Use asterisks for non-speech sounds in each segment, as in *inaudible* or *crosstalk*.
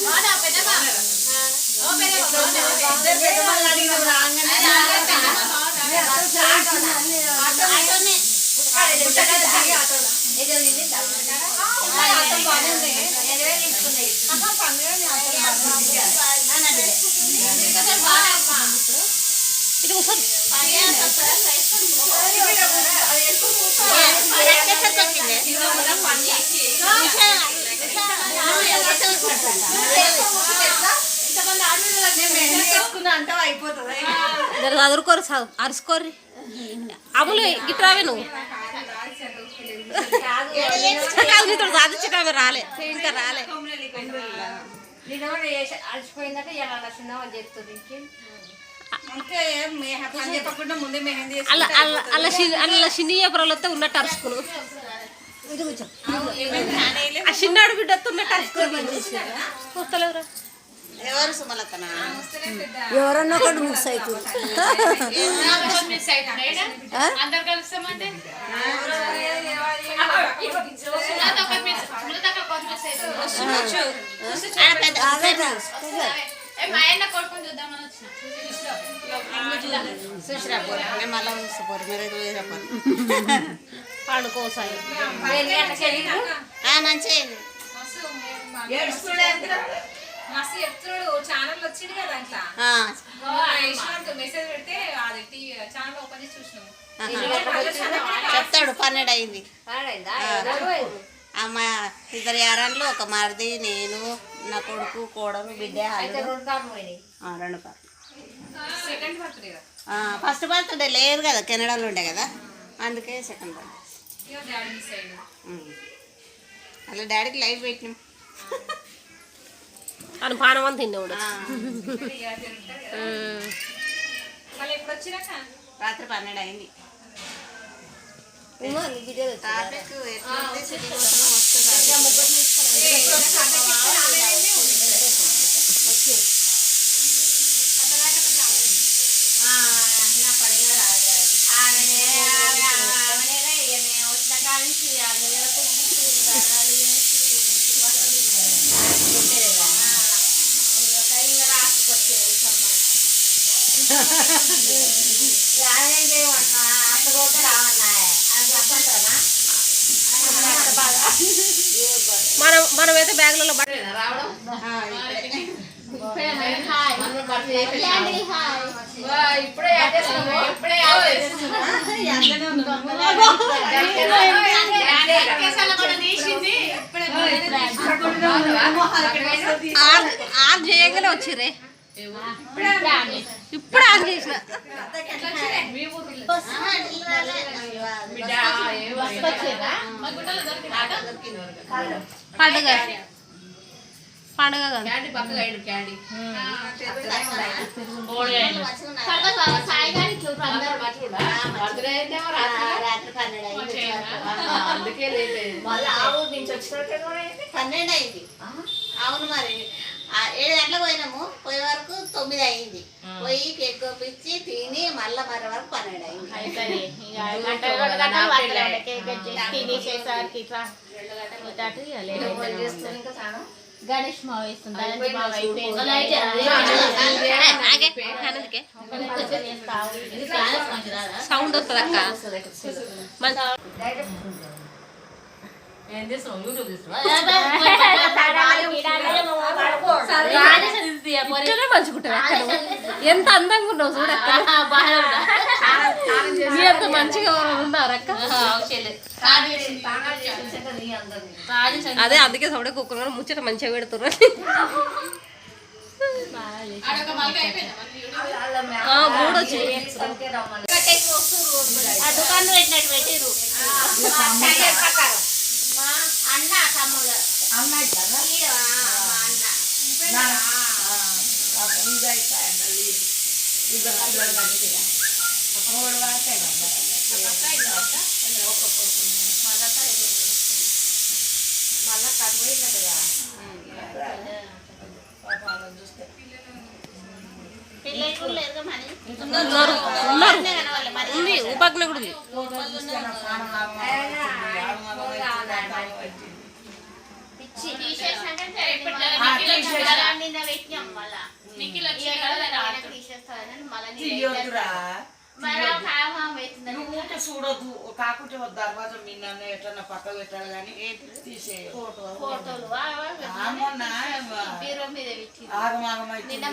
Wala, pwede ba? Oo, pwede ba? చదువుకోరు చదువు అరుసుకోర్రి అమ్ములు గిట్రావే నువ్వు. కాదు నీతో చదివించడమే రాలే. ఇంకా రాలే. అలా అలా అలా ఏప్రిల్ వస్తే ఉన్నట్టు కూర్చో. ఆ చిన్నాడు బిడ్డ వస్తే ఉన్నట్టు అరుచుకుని చూస్తలేవురా ఎవరు సుమలతనా? ఎవరన్నా ఒకటి మిక్స్ అవుతుంది చూసిరా పోరు. మళ్ళీ చూసిపోరు మీరు చూసిరా పోరు పండుకో సాయి మంచిగా మస్తు చెప్తున్నాడు ఛానల్ వచ్చింది కదా అట్లా. యశ్వంత్ మెసేజ్ పెడితే అది ఛానల్ ఓపెన్ చేసి చూసినాము చెప్తాడు పన్నెండు అయింది. అమ్మ ఇద్దరు యారాన్లు ఒక మరిది నేను నా కొడుకు కోడలు బిడ్డ. రెండు కార్లు ఫస్ట్ బర్త్డే లేదు కదా కెనడాలో ఉండే కదా. అందుకే సెకండ్ బర్త్డే అలా డాడీకి లైవ్ పెట్టినాం. అని పానమని వచ్చినాక? రాత్రి పన్నెండు అయింది. వీడియో ట్రాఫిక్ ఎట్లుంది సిటీ కోసం వస్తుంది నా పడిన ఆమె ఆమె ఆమెనే ఇక మేము వచ్చిన కాడ నుంచి ఆమె నెలకు రాగాలి ఇంకా రాసుకొచ్చే ఆమె మనం మనమైతే బ్యాగులలో బట్ట ఇప్పుడే ఇప్పుడే ఆన్ ఆన్ చేయగానే ఇప్పుడు ఆన్ చేసిన పండుగ పండుగ రాత్రి పన్నెండు అయింది అవును మరి ఏడు గంటలకు పోయినాము పోయే వరకు తొమ్మిది అయింది పోయి కేక్ కోపించి తిని మళ్ళీ మరి వరకు పన్నెండు అయింది గణేష్ సౌండ్ వస్తుంది అక్క ఎంత అందంగా ఉన్నావు అంత మంచిగా ఉన్నారా అక్క అదే అందుకే సౌడే కుక్కలు ముచ్చట మంచిగా పెడుతున్నారు ఆ, మూడు వచ్చింది దుకాణం పెట్టినట్టు పెట్టిరు అన్న తమ్ముడు. అన్న అన్న. మళ్ళా కట్టుబడినట్టుగా ఉన్నారు ఉన్నారు. ఉంది ఉపాగ్న కూడా ఉంది. నువ్వు చూడొద్దు కాకుంటే దర్వాజా మిన్న ఎట్లన్నా పక్క పెట్టాలి కానీ ఫోటోలు బీరో మీద పెట్టి ఆగమాగమైతే నిన్న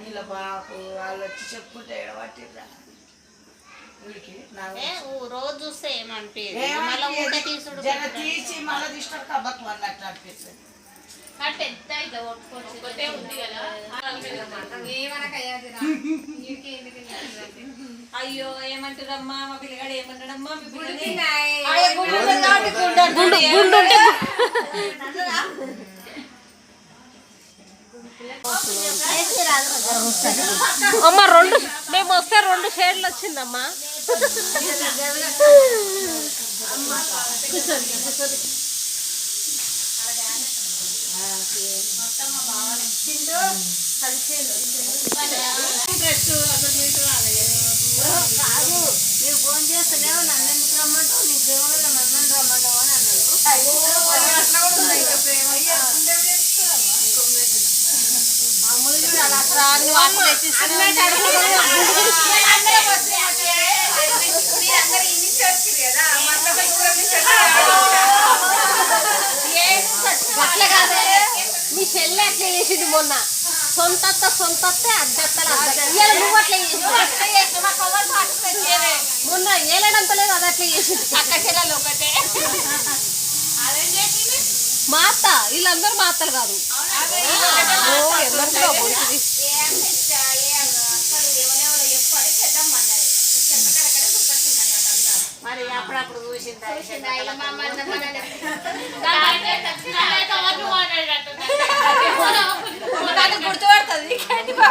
నీళ్ళ బాపు వాళ్ళు వచ్చి చెప్పుకుంటే ఊ- రోజు చూస్తే ఏమనిపించదు జర తీసి మళ్ళీ తీసుకోడు కబ్బకు అన్నట్టు అనిపిస్తుంది? అయ్యో ఏమంటారమ్మా మా పిల్లగాడు ఏమన్నాడమ్మా? గుడి పిల్లగాడు తిన్నాయి. అయ్యో, గుండు ఉంది కాబట్టి గుండు అంటాడు. గుండు ఉంటే అమ్మ రెండు మేము వస్తే రెండు షేడ్లు వచ్చిందమ్మా. నువ్వు ఫోన్ చేస్తలేవు నన్ను ఎందుకు రమ్మంటావు? నీ ప్రేమ వల్ల నన్ను రమ్మంటావు అని అన్నాడు. అలా అట్లా కదా, మీ చెల్లె అట్లా చేసింది మొన్న. సొంతత్త సొంతత్తే అద్దెత్తలు ఇవాళ నువ్వు అట్లా చేసింది మొన్న ఏలేడంత లేదు అది అట్లా చేసింది. అక్క చెల్లెలు ఒకటే. వీళ్ళందరూ మా అత్తలు కాదు. ఓ ఎవరికి రా బొడికిది. మరి అప్పుడప్పుడు చూసిందా? గుర్తుపడుతుంది ఇప్పుడే రా,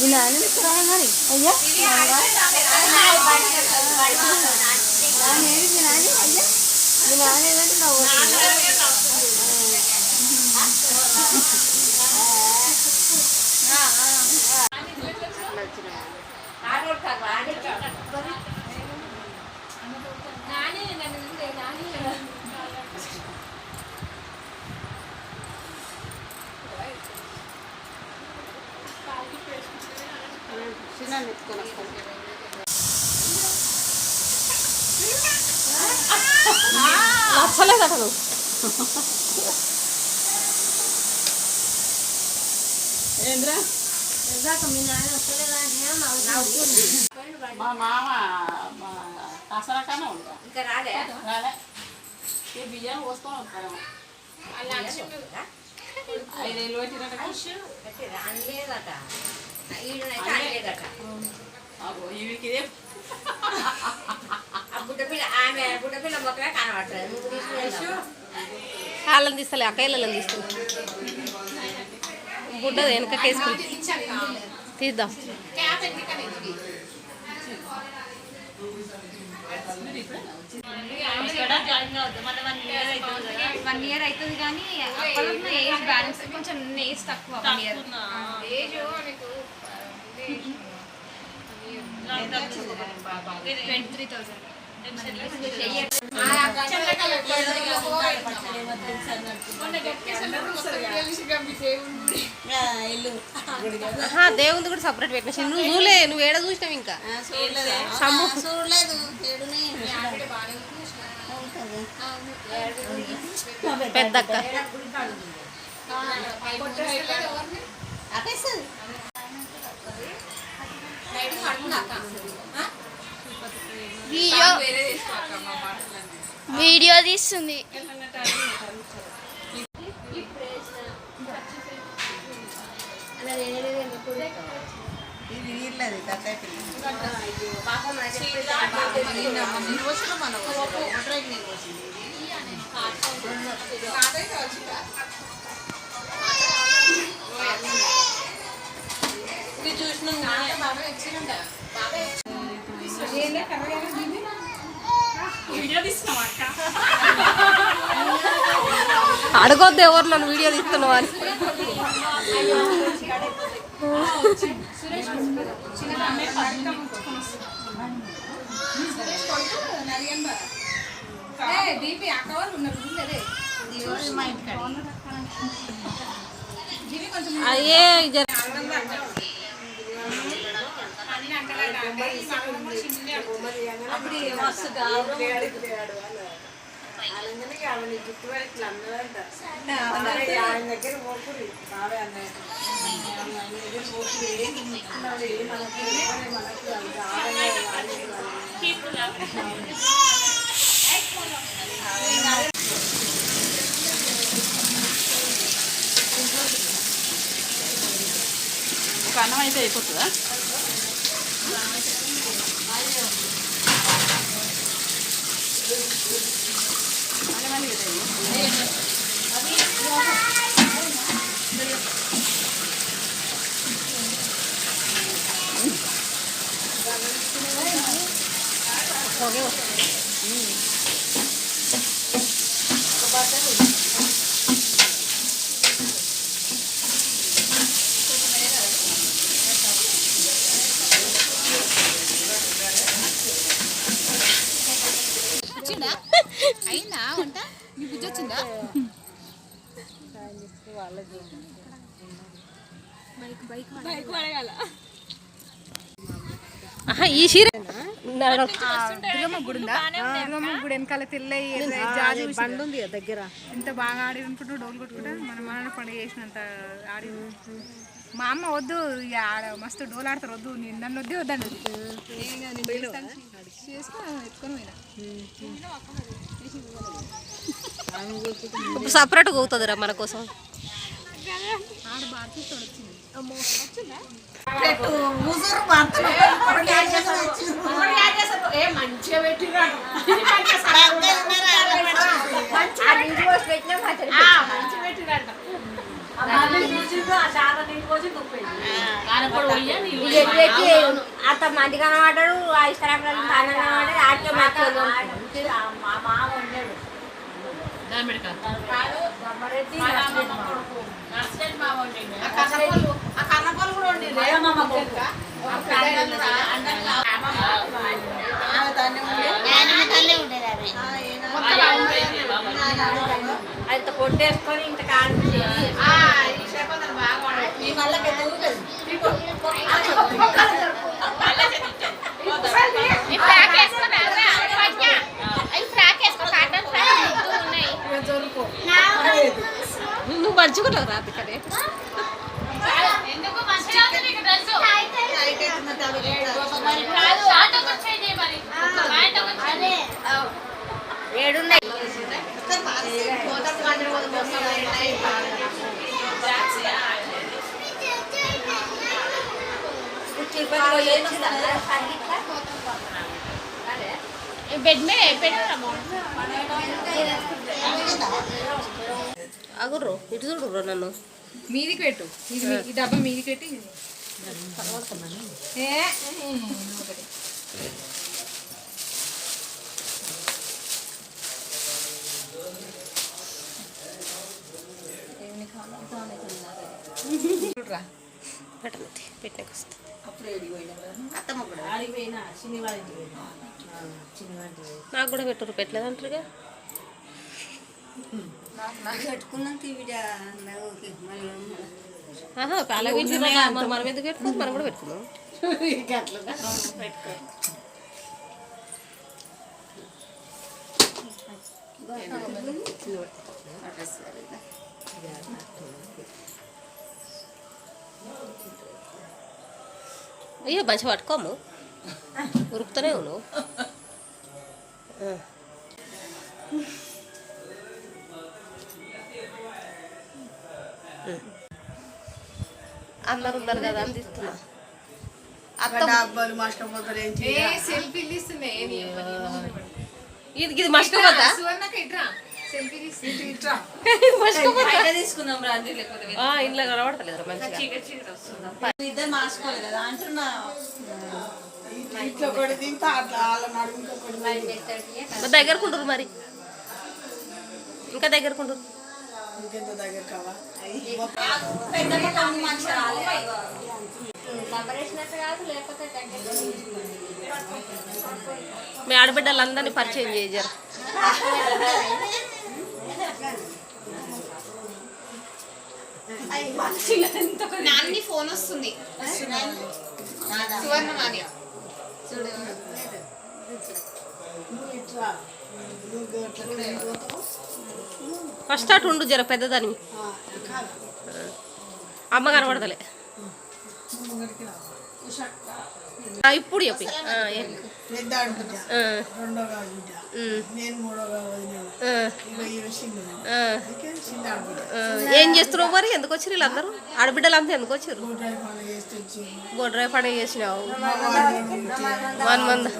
వినాలి మరి అయ్యా. నాన్న ఏది అయ్యా వినాలి ఏదంటే మీ మామ మా అసలకన్నా ఉంటా ఇంకా రాలే? రాలే. ఈ బియ్యం పోసుకొని ఉంటాము ఐదేళ్ళు పెట్టినట్టు అనలేదట. తీసుకుని కాళ్ళని తీస్తలే అక్కయ్యలను తీసుకుని బుడ్డ వెనక కేసుకుని తీద్దాం? వన్ ఇయర్ అవుతుంది కానీ అప్పట్లో ఏజ్ బ్యాలెన్స్ కొంచెం ఏజ్ తక్కువ one year twenty three thousand దేవుంది కూడా సపరేట్ పెట్టిన నువ్వు చూలే నువ్వు ఏడ చూసినావు ఇంకా? పెద్దక్క. ఆపేస్తుంది. వీడియో తీస్తుంది. ఇది వీళ్ళది కథ అడగొద్దు ఎవరు నన్ను వీడియో తీస్తున్నావు అని. ఏ, దీపి అక్క వాళ్ళు ఉన్నారు చూడలేదే మా ఇంటికాడ దీపి కొంచెం అయ్యే జర అన్ని అంకలాట అంటే ఈ మగవాళ్ళు కూడా చిన్నదే ఆయన దగ్గర పోకురి బాగా అన్నయ్య ఆయన దగ్గర పోకురి ఏం తీసుకున్నాడు ఏం మనకి మనకి అంత ఒక అన్నం అయితే అయిపోతుందా వచ్చిందా అయిందా? వంట? మీ బుజ్జి వచ్చిందా? ఈ చీర దుర్గమ్మ గుడి వెనకాల తెల్లయి జాజి బండి ఉంది దగ్గర. ఎంత బాగా ఆడి అనుకుంటూ డోలు కొట్టుకుంటా మన మన పండుగ చేసినంత ఆడి మా అమ్మ వద్దు ఇక ఆడ మస్తు డోలు ఆడతారు వద్దు నేను నన్ను వద్దే చేసుకో ఎత్తుకొని పోయినా. సపరేట్గా అవుతుందిరా మన కోసం. అంత మంది కనబడ్డాడు ఆ ఇష్టం కనబడ్డాడు మాట్లాడు మా మామ ఉన్నాడు అంత కొట్టేసుకొని ఇంత కాదు నువ్వు మంచుకున్నావు రాత్రి ఎందుకు మంచిగా ఉంది నీకు డ్రెస్ మరి కాదు ఆటోకి వచ్చేది మరి ఆటోకి వచ్చేది ఏడున్నాయి బెడ్ మీద పెట్టాము అగుర్రు ఇటు చూడు నన్ను. మీదికి పెట్టు. ఇది ఈ డబ్బా మీదికి పెట్టి. చూడురా. పెట్టనది పెట్టినాక వస్తా. అత్తమ్మ కూడా నాకు కూడా పెట్టరు పెట్టలేదు మనం ఎందుకు పెట్టుకోదు మనం కూడా పెట్టుకున్నాం. అయ్యో మంచిగా పట్టుకోము ఉరుకుతూనే ఉన్నావు. అందరు ఉన్నారు కదా అని తీస్తున్నా. అత్త అబ్బాయిలు మాస్టర్ ఏంటి ఏ సెల్ఫీ తీస్తున్నాయి ఏమి ఇది ఇది మర్చిపోతా సువర్ణకి ఇట్రా సెల్ఫీ తీస్తుంది తీసుకుందాం రాజు లేకపోతే ఇంట్లో కనబడతలేదు మంచిగా. మార్చుకోలేదు కదా అంటున్నా. దగ్గరకుంటారు మరి. ఇంకా దగ్గరకుంటారు ఇంకెంత దగ్గర కావా? మీ ఆడబిడ్డలందరినీ పరిచయం చేయజారు. నాన్ని ఫోన్ వస్తుంది. సువర్ణ మాన్య నువ్వు ఫస్ట్ అటు ఉండు జర పెద్దదాని. అమ్మ కనబడతలే. ఇప్పుడు చెప్పి. ఏ- చేస్తున్నావు మరి? ఎందుకు వచ్చారు వీళ్ళందరూ? ఆడబిడ్డలంతా ఎందుకు వచ్చారు గొడ్రాయి పండుగ చేసినావు. One month.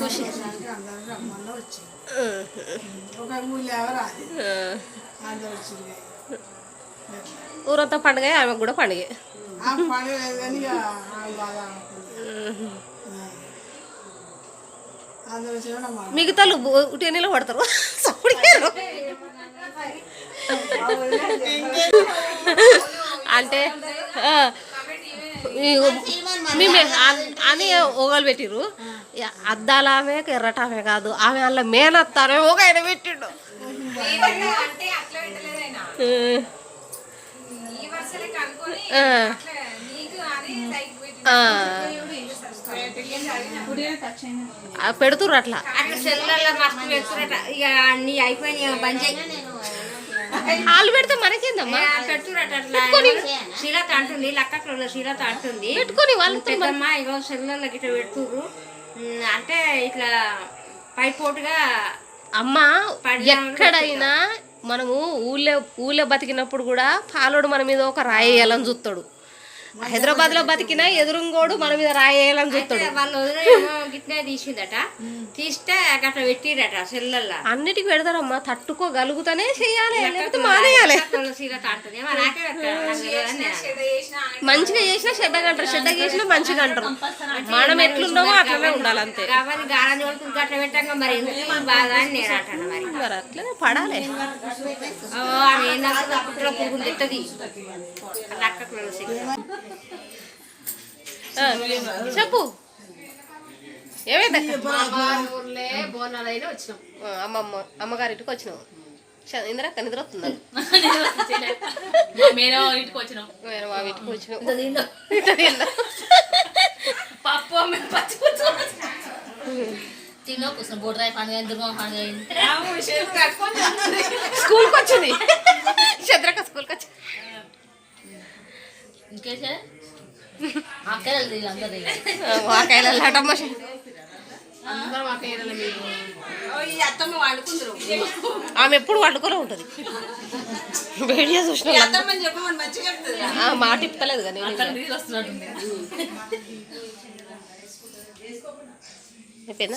ఖుషి. ఒక ఊరంతా పండుగ ఆమెకు కూడా పండుగ. ఆ పండుగ లేదు కానీ ఇక ఆమె బాధ. అనుకుంది. అందరూ వచ్చిన మా మిగతా ఉటేనీలో పడతారు. అంటే మేము అన్- ఓగలు పెట్టిర్రు. ఇక అద్దాల ఆమె ఎర్రట ఆమె కాదు ఆమె అలా మేనత్తానే ఒక ఆయన పెట్టిండు అయిపోయినాయి బంద్ వాళ్ళు పెడితే మనకేందమ్మా? పెడుతురట అట్లా. శీలత అంటుంది లక్కట్లో శీలత అంటుంది. పెట్టుకొని వాళ్ళతో పెద్దమ్మ ఇగో సెల్లలో ఇట్లా పెడుతుర్రు. ఉమ్, అంటే ఇట్లా పైపోటుగా అమ్మ ఎక్కడైనా మనము ఊళ్ళో ఊళ్ళో బతికినప్పుడు కూడా పాలోడు మన మీద ఒక రాయి వేయాలని చూస్తాడు. హైదరాబాద్లో బతికినా ఎదురుంగోడు మన మీద రాయి వేయాలని చూస్తాడు. వాళ్ళు గిట్నే తీసిందట. తీస్తే అట్లా పెట్టిరట సెల్లల్లో. అన్నిటికి పెడతారమ్మా తట్టుకోగలుగుతానే చెయ్యాలి లేకపోతే మానేయాలి. మంచిగా చేసినా చెడ్డగా అంటారు చెడ్డగా చేసినా మంచిగా అంటారు. మనం ఎట్లున్నామో అట్లనే ఉండాలి అంతే మరి అట్లనే పడాలి. పురుగులు తిట్టది అలా అక్కకు. ఆ, చెప్పు. ఏమైంది వచ్చినాం. అమ్మమ్మ అమ్మగారింటికి వచ్చినావు చ- ఇందిరక్క నిద్ర వస్తుందా? మేరే ఇంటికి వచ్చినాం. ఇంటికి తిన్నా. పప్పు స్కూల్కి వచ్చింది. చంద్రక్క స్కూల్కి వచ్చింది. వాకాయల ఆమె ఎప్పుడు వండుకొని ఉంటుంది. వేడియో చూసిన మాట ఇప్పలేదు కానీ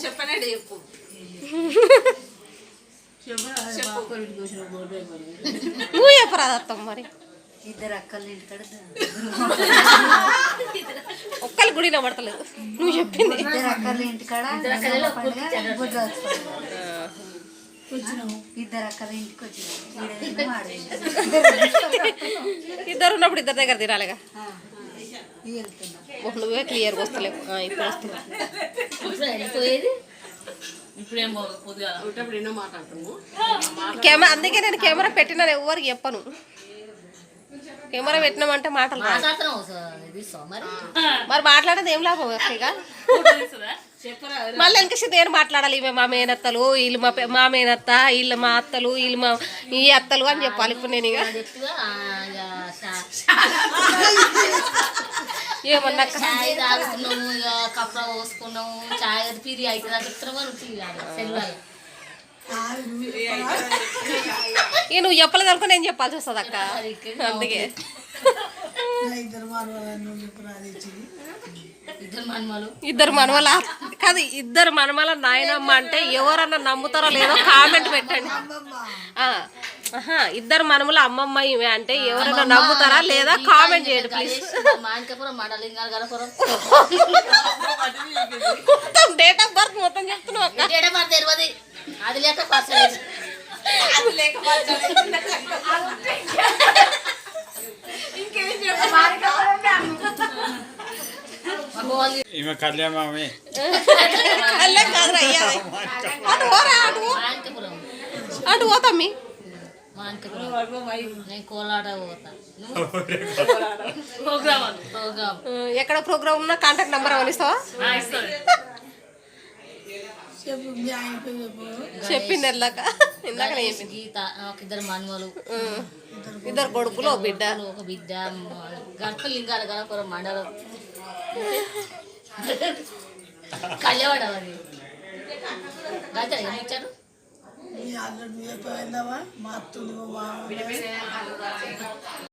చెప్పనండి చెప్పు. నువ్వు చెప్పరాదు అత్తమ్మ మరి. ఇద్దరు అక్కలు ఇంటికాడ ఒక్కరి గుడి పడతలేదు నువ్వు చెప్పింది. ఇద్దరు అక్కలు ఇంటికాడ ఇద్దరు అక్కల ఇంటికి వచ్చినాం. ఇద్దరు ఉన్నప్పుడు ఇద్దరి దగ్గర తినాలిగా. నువ్వే క్లియర్గా వస్తలేవు. ఇప్పుడు వస్తున్నావు కెమెరా అందుకే నేను కెమెరా పెట్టిన ఎవరికి చెప్పను. కెమెరా పెట్టినామంటే మాటలు మరి? మాట్లాడేది ఏం లాభం మళ్ళీ వెనక నేను మాట్లాడాలి ఈమె మా మేనత్తలు వీళ్ళు మా మా మేనత్త వీళ్ళు మా అత్తలు వీళ్ళు మా ఈ అత్తలు అని చెప్పాలి ఇప్పుడు నేను ఇక. ఏమన్నా చాయ్ తాగుతున్నాము ఇక కప్ప పోసుకున్నాము చాయ్ పిరి అవుతుంది అది ఇത്ര వరకు తీయాలి సెల్వల్ కాదు, నువ్వు చెప్పరా? ఇక నువ్వు చెప్పలేదు అనుకో నేను చెప్పాల్సి వస్తుంది అక్క. *laughs* అందుకే. ఇద్దరు మనమలు ఇద్దరు మనమల కాదు ఇద్దరు మనమల నాయనమ్మ అంటే ఎవరన్నా నమ్ముతారో లేదో కామెంట్ పెట్టండి. ఇద్దరు మనముల అమ్మమ్మ ఇవే అంటే ఎవరైనా నమ్ముతారా లేదా కామెంట్ చేయండి ప్లీజ్ మొత్తం డేట్ ఆఫ్ బర్త్ మొత్తం చెప్తున్నావు అది లేక ఈమె కళ్యాణమామి అల్లే కాదురా అయ్యాది అటు పోరా అటు అటు పోతమ్మి ఎక్కడ ప్రోగ్రామ్ ఉన్నా కాంటాక్ట్ నెంబర్ ఏమైనా ఇస్తావా చెప్పు మీ ఆయన పేరు చెప్పు చెప్పింది ఎల్లాక ఇందాక గీత ఒక ఇద్దరు మనుమలు. ఇద్దరు కొడుకులు ఓ బిడ్డ. ఒక బిడ్డ గడప లింగాల మండలం. కళ్యవాడ అది గంట ఏమి ఇచ్చారు? మీ అల్లుడు మా అత్తుంది మా మామ